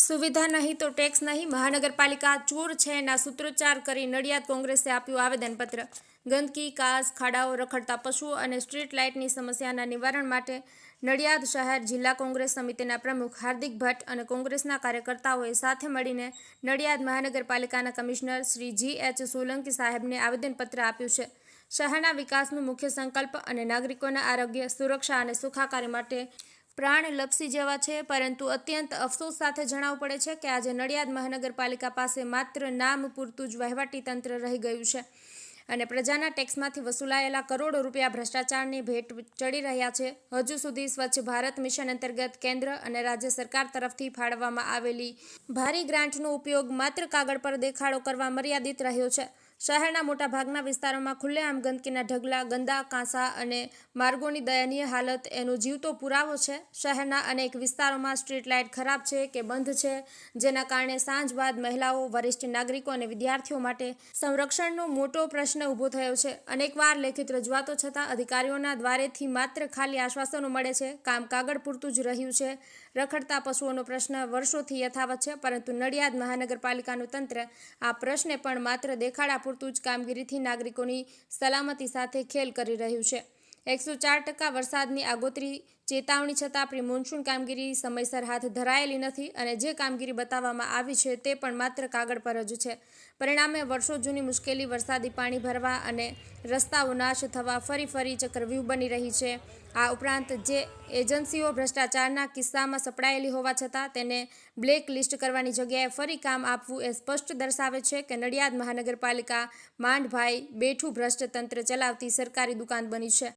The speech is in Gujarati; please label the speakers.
Speaker 1: સુવિધા નહીં તો ટેક્સ નહીં. મહાનગરપાલિકા ચોર છે એના સૂત્રોચ્ચાર કરી નડિયાદ કોંગ્રેસે આપ્યું આવેદનપત્ર. ગંદકી, કાસ, ખાડાઓ રખડતા પશુઓ અને સ્ટ્રીટ લાઇટની સમસ્યાના નિવારણ માટે નડિયાદ શહેર જિલ્લા કોંગ્રેસ સમિતિના પ્રમુખ હાર્દિક ભટ્ટ અને કોંગ્રેસના કાર્યકર્તાઓએ સાથે મળીને નડિયાદ મહાનગરપાલિકાના commissioner Shri G H Solanki સાહેબને આવેદનપત્ર આપ્યું છે. શહેરના વિકાસનું મુખ્ય સંકલ્પ અને નાગરિકોના આરોગ્ય, સુરક્ષા અને સુખાકારી માટે પ્રાણ લપસી જવા છે, પરંતુ અત્યંત અફસોસ સાથે જણાવવું પડે છે કે આજે નડિયાદ મહાનગરપાલિકા પાસે માત્ર નામ પૂરતું જ વહીવટી તંત્ર રહી ગયું છે અને પ્રજાના ટેક્સમાંથી વસૂલાયેલા કરોડો રૂપિયા ભ્રષ્ટાચારની ભેટ ચડી રહ્યા છે. હજુ સુધી સ્વચ્છ ભારત મિશન અંતર્ગત કેન્દ્ર અને રાજ્ય સરકાર તરફથી ફાળવવામાં આવેલી ભારી ગ્રાન્ટનો ઉપયોગ માત્ર કાગળ પર દેખાડો કરવા મર્યાદિત રહ્યો છે. શહેરના મોટાભાગના વિસ્તારોમાં ખુલ્લેઆમ ગંદકીના ઢગલા, ગંદા કાંસા અને માર્ગોની દયનીય હાલત એનો જીવતો પુરાવો છે. શહેરના અનેક વિસ્તારોમાં સ્ટ્રીટ લાઇટ ખરાબ છે કે બંધ છે, જેના કારણે સાંજ બાદ મહિલાઓ, વરિષ્ઠ નાગરિકો અને વિદ્યાર્થીઓ માટે સંરક્ષણનો મોટો પ્રશ્ન ઊભો થયો છે. અનેકવાર લેખિત રજૂઆતો છતાં અધિકારીઓના દ્વારેથી માત્ર ખાલી આશ્વાસનો મળે છે. કામ કાગળ પૂરતું જ રહ્યું છે. રખડતા પશુઓનો પ્રશ્ન વર્ષોથી યથાવત છે, પરંતુ નડિયાદ મહાનગરપાલિકાનું તંત્ર આ પ્રશ્ને પણ માત્ર દેખાડા પૂરતું જ કામગીરીથી નાગરિકોની સલામતી સાથે ખેલ કરી રહ્યું છે. એકસો ચાર ટકા વરસાદની આગોતરી ચેતવણી છતાં આપણી મોન્સૂન કામગીરી સમયસર હાથ ધરાયેલી નથી અને જે કામગીરી બતાવવામાં આવી છે તે પણ માત્ર કાગળ પર જ છે. પરિણામે વર્ષો જૂની મુશ્કેલી, વરસાદી પાણી ભરવા અને રસ્તાઓ નાશ થવા ફરી ફરી ચક્રવ્યૂહ બની રહી છે. આ ઉપરાંત જે એજન્સીઓ ભ્રષ્ટાચારના કિસ્સામાં સપડાયેલી હોવા છતાં તેને બ્લેક લિસ્ટ કરવાની જગ્યાએ ફરી કામ આપવું એ સ્પષ્ટ દર્શાવે છે કે નડિયાદ મહાનગરપાલિકા માંડભાઈ બેઠું ભ્રષ્ટ તંત્ર ચલાવતી સરકારી દુકાન બની છે.